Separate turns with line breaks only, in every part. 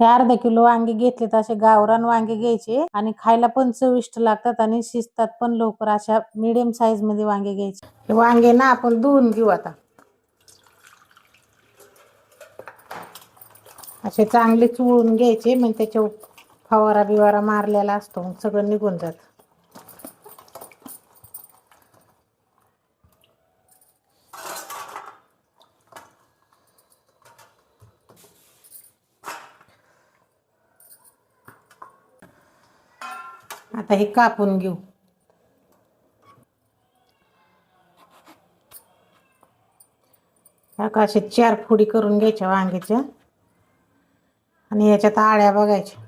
हे अर्धा किलो वांगे घेतले तर असे गावरान वांगे घ्यायचे आणि खायला पण चविष्ट लागतात आणि शिजतात पण लवकर. अशा मिडियम साईजमध्ये वांगे घ्यायचे. हे वांगे ना आपण धुवून घेऊ आता. असे चांगले चुळून घ्यायचे म्हणजे त्याच्यावर फवारा बिवारा मारलेला असतो सगळं निघून जातं. आता हे कापून घेऊ. का असे चार फुडी करून घ्यायच्या वांग्याच्या. आणि याच्यात आळ्या बघायच्या.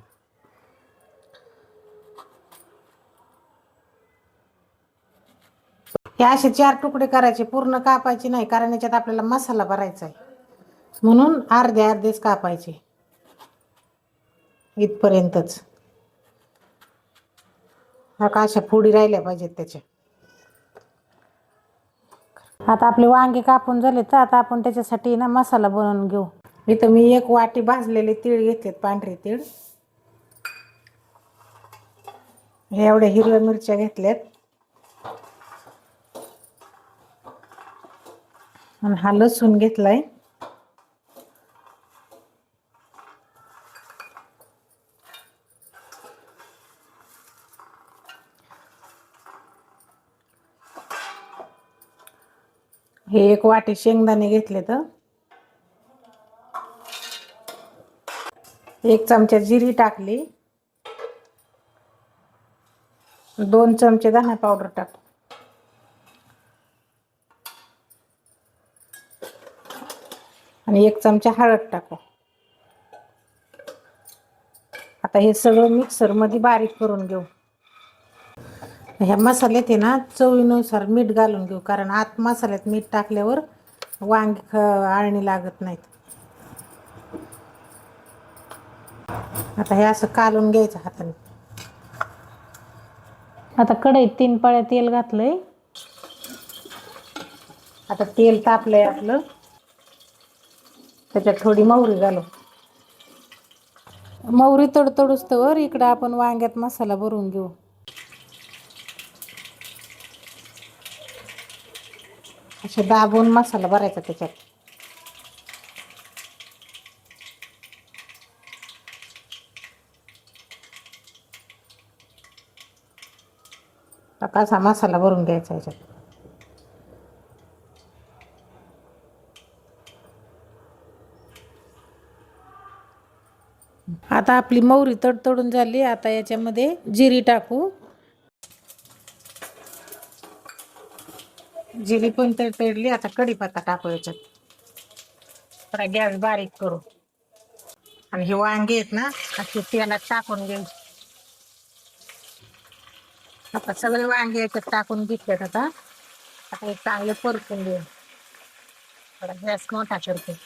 हे असे चार तुकडे करायचे पूर्ण कापायचे नाही कारण याच्यात आपल्याला मसाला भरायचा आहे. म्हणून अर्धे अर्धेच कापायचे. इथपर्यंतच. हा का अशा फोडी राहिल्या पाहिजेत त्याच्या. आता आपले वांगे कापून झाले तर आता आपण त्याच्यासाठी ना मसाला बनवून घेऊ. इथं मी एक वाटी भाजलेले तीळ घेतलेत पांढरे तीळ. हे एवढ्या हिरव्या मिरच्या घेतल्यात. आणि हा लसूण घेतलाय. हे एक वाटी शेंगदाणे घेतले तर एक चमचा जिरी टाकली. दोन चमचे धना पावडर टाक. आणि एक चमचा हळद टाकू. आता हे सगळं मिक्सरमध्ये बारीक करून घेऊ. ह्या मसाल्यात आहे ना चवीनुसार मीठ घालून घेऊ कारण आत मसाल्यात मीठ टाकल्यावर वांगी ख आळणी लागत नाहीत. आता हे असं कालून घ्यायचं हाताने. आता कढईत तीन पळ्या तेल घातलंय. आता तेल तापलंय आपलं. त्याच्यात थोडी मोहरी घालू. मोहरी तडतडूस तर इकडं आपण वांग्यात मसाला भरून घेऊ. असे दाबून मसाला भरायचा त्याच्यात. आता असा मसाला भरून घ्यायचा याच्यात. आता आपली मोहरी तडतडून झाली. आता याच्यामध्ये जिरी टाकू. जिरी पण तर पेरली आता कढीपत्ता टाकू याच्यात. थोडा गॅस बारीक करू. आणि हे वांगे आहेत ना असे तेलात टाकून घेऊ. आता सगळे वांगे याच्यात टाकून घेतलेत आता. आता हे चांगले परतून घेऊ. थोडा गॅस मोठा करते.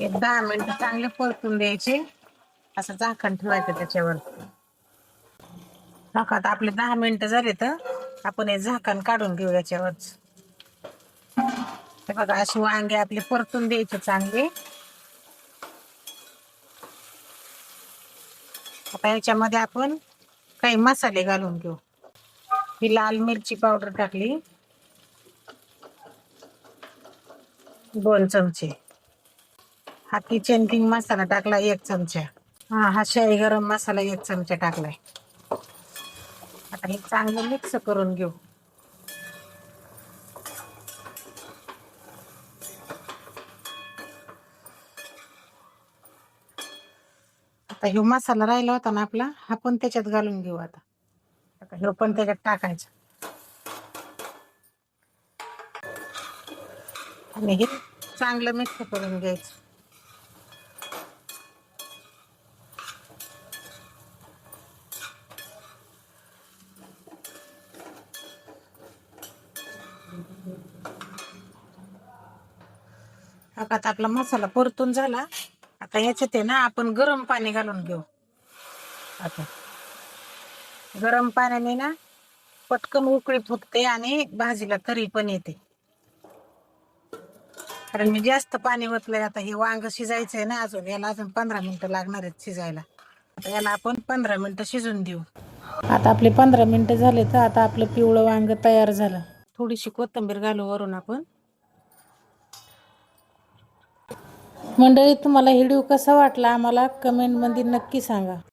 एक दहा मिनिटं चांगले परतून द्यायचे. असं झाकण ठेवायचं त्याच्यावर हो आपले दहा मिनिटं झाले तर आपण हे झाकण काढून घेऊ याच्यावरच. हे बघा अशी वांगे आपले परतून द्यायचे चांगले. आता याच्यामध्ये आपण काही मसाले घालून घेऊ. ही लाल मिरची पावडर टाकली. दोन चमचे. हा किचन किंग मसाला टाकला एक चमचा. हा हा शाही गरम मसाला एक चमचा टाकलाय. आता हे चांगलं मिक्स करून घेऊ. आता ह्यो मसाला राहिला होता ना आपला हा पण त्याच्यात घालून घेऊ आता. ह्यो पण त्याच्यात टाकायचा. आणि हे चांगलं मिक्स करून घ्यायचं. आता आपला मसाला परतून झाला. आता याच्यात आहे ना आपण गरम पाणी घालून घेऊ. आता. गरम पाण्याने ना पटकन उकळी फुटते आणि भाजीला तरी पण येते. कारण मी जास्त पाणी ओतलंय आता हे वांग शिजायचंय ना अजून याला अजून पंधरा मिनिटं लागणार आहेत शिजायला. आता याला आपण पंधरा मिनिटं शिजून देऊ. आता आपले पंधरा मिनिटं झाले तर आता आपलं पिवळं वांग तयार झालं. थोडीशी कोथंबीर घालू वरून आपण. मंडळी तुम्हाला व्हिडिओ कसा वाटला आम्हाला कमेंटमध्ये नक्की सांगा.